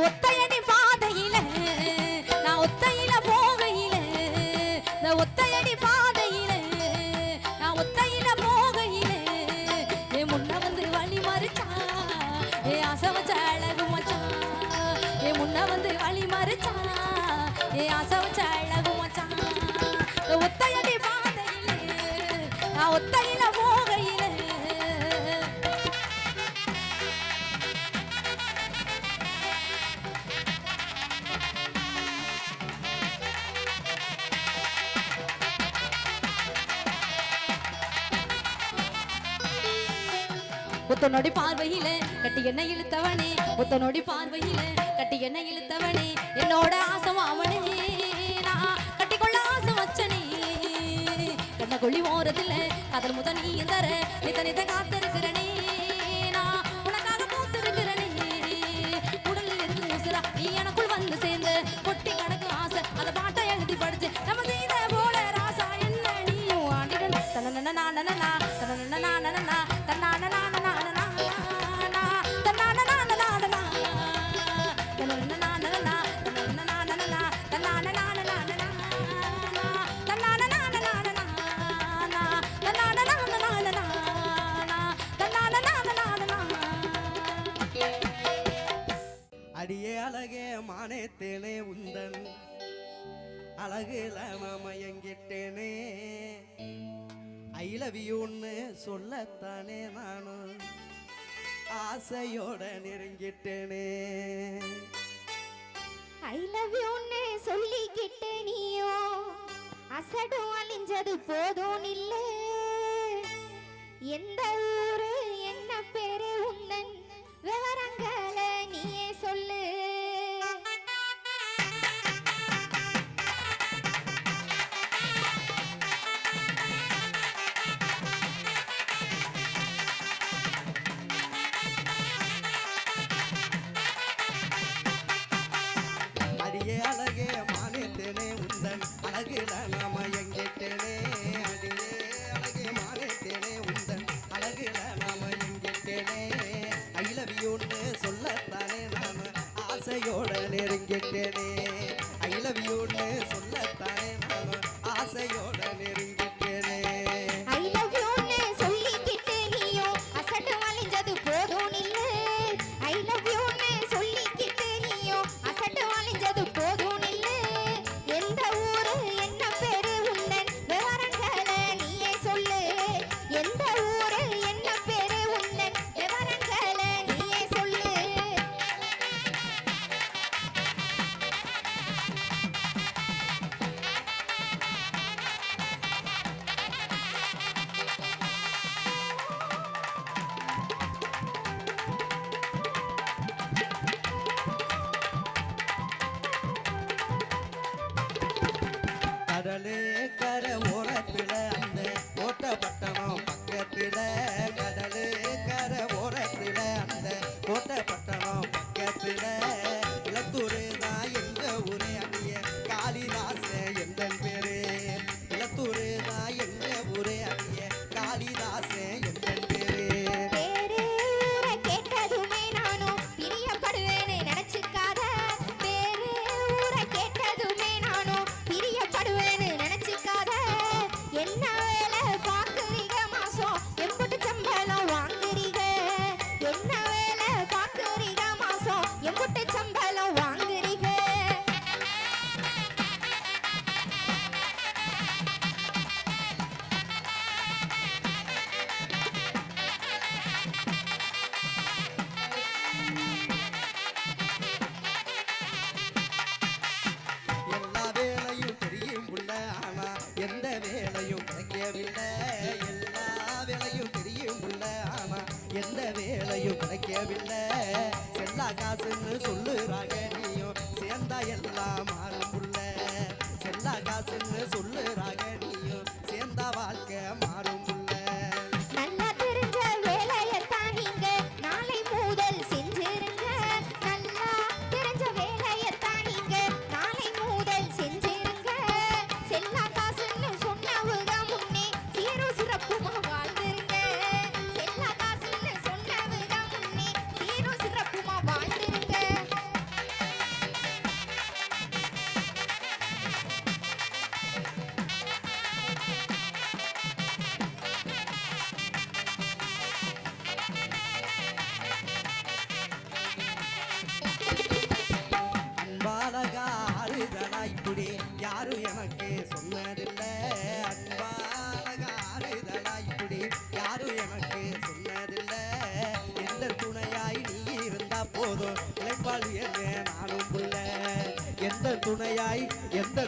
ஒத்தையடி பாதையில நான் ஒத்தையில போகையில நான் ஒத்தையடி பாதையில நான் ஒத்தையில போகையில. என் முன்ன வந்து வழி மறுச்சா? என் ஆசை வச்ச அழகு மச்சான் என் முன்ன வந்து வழி மறுச்சா? என் ஆசை வச்ச அழகு மச்சான் ஒத்தையடி பாதையில நான் ஒத்தைய முத்தனோடி பார்வையில கட்டி என்ன இழுத்தவனே முத்தனோடி பார்வையில கட்டி என்ன இழுத்தவனே. என்னோட ஆசம் அவனே நான் கட்டிக்கொள்ள ஆசை வச்சனே. கண்ண கொள்ளி ஓரத்தில் அதன் முத நீ தர நித்த நித்த காத்திருக்கிறனே. அடியே அழகே மானேத்தேனே உந்தன் அழகுல மயங்கிட்டேனே ஐ லவ் யூன்னு சொல்லத்தானே நானும் ஆசையோட நெருங்கிட்டேனே. ஐ லவ் யூன்னு சொல்லிக்கிட்டே நீயோ அசடும் அழிஞ்சது போதும் இல்லை. எந்த கேட்டேனே அன்பாலகா அழுதடா இப்படி யாரும் எனக்கு சொன்னதில்லை. அன்பாலகா அழுதடா இப்படி யாரும் எனக்கு சொன்னதில்லை. எந்த துணையாய் நீ இருந்தா போதும் இழைப்பாளி என்ன நானும் புள்ள எந்த துணையாய் எந்த